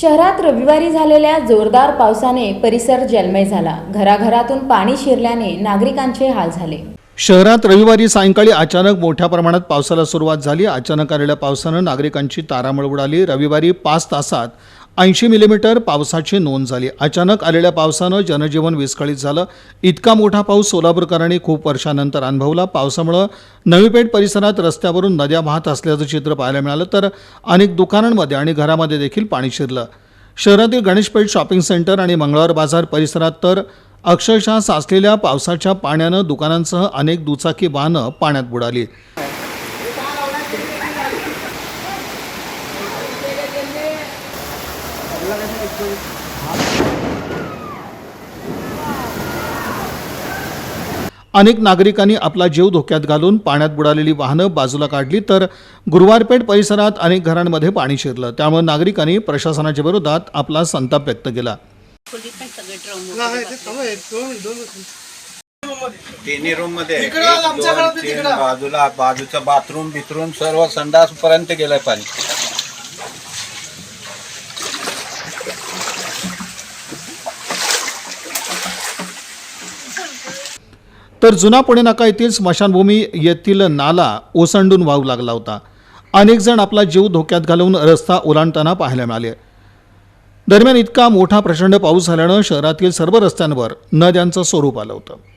शहरात रविवारी झालेल्या जोरदार पावसाने परिसर जलमय झाला. घराघरातून पाणी शिरल्याने नागरिकांचे हाल झाले. शहरात रविवारी सायंकाळी अचानक मोठ्या प्रमाणात पावसाला सुरुवात झाली. अचानक आलेल्या पावसानं नागरिकांची तारांबळ उडाली. रविवारी पाच तासात ऐंशी मिलीमीटर पावसाची नोंद झाली. अचानक आलेल्या पावसानं जनजीवन विस्कळीत झालं. इतका मोठा पाऊस सोलापूरकरांनी खूप वर्षानंतर अनुभवला. पावसामुळं नवीपेठ परिसरात रस्त्यावरून नद्या वाहत असल्याचं चित्र पाहायला मिळालं तर अनेक दुकानांमध्ये आणि घरामध्ये देखील पाणी शिरलं. शहरातील गणेशपेठ शॉपिंग सेंटर आणि मंगळवार बाजार परिसरात तर अक्षरशः साचलेल्या पावसाच्या पाण्यानं दुकानांसह अनेक दुचाकी वाहनं पाण्यात बुडाली. अनेक नागरिकांनी आपला जीव धोक्यात घालून पाण्यात बुडालेली वाहनं बाजूला काढली तर गुरुवारपेठ परिसरात अनेक घरांमध्ये पाणी शिरलं. त्यामुळे नागरिकांनी प्रशासनाच्या विरोधात आपला संताप व्यक्त केला. तिन्ही रूममध्ये एक, दोन, तीन, बाजूला बाजूचं बाथरूम बिथरूम सर्व संडास पर्यंत गेलंय पाणी. तर जुना पुणे नाका येथील स्मशानभूमी येथील नाला ओसंडून वाहू लागला होता. अनेक जण आपला जीव धोक्यात घालवून रस्ता ओलांडताना पाहायला मिळाले. दरम्यान इतका मोठा प्रचंड पाऊस झाल्यानं शहरातील सर्व रस्त्यांवर नद्यांचं स्वरूप आलं होतं.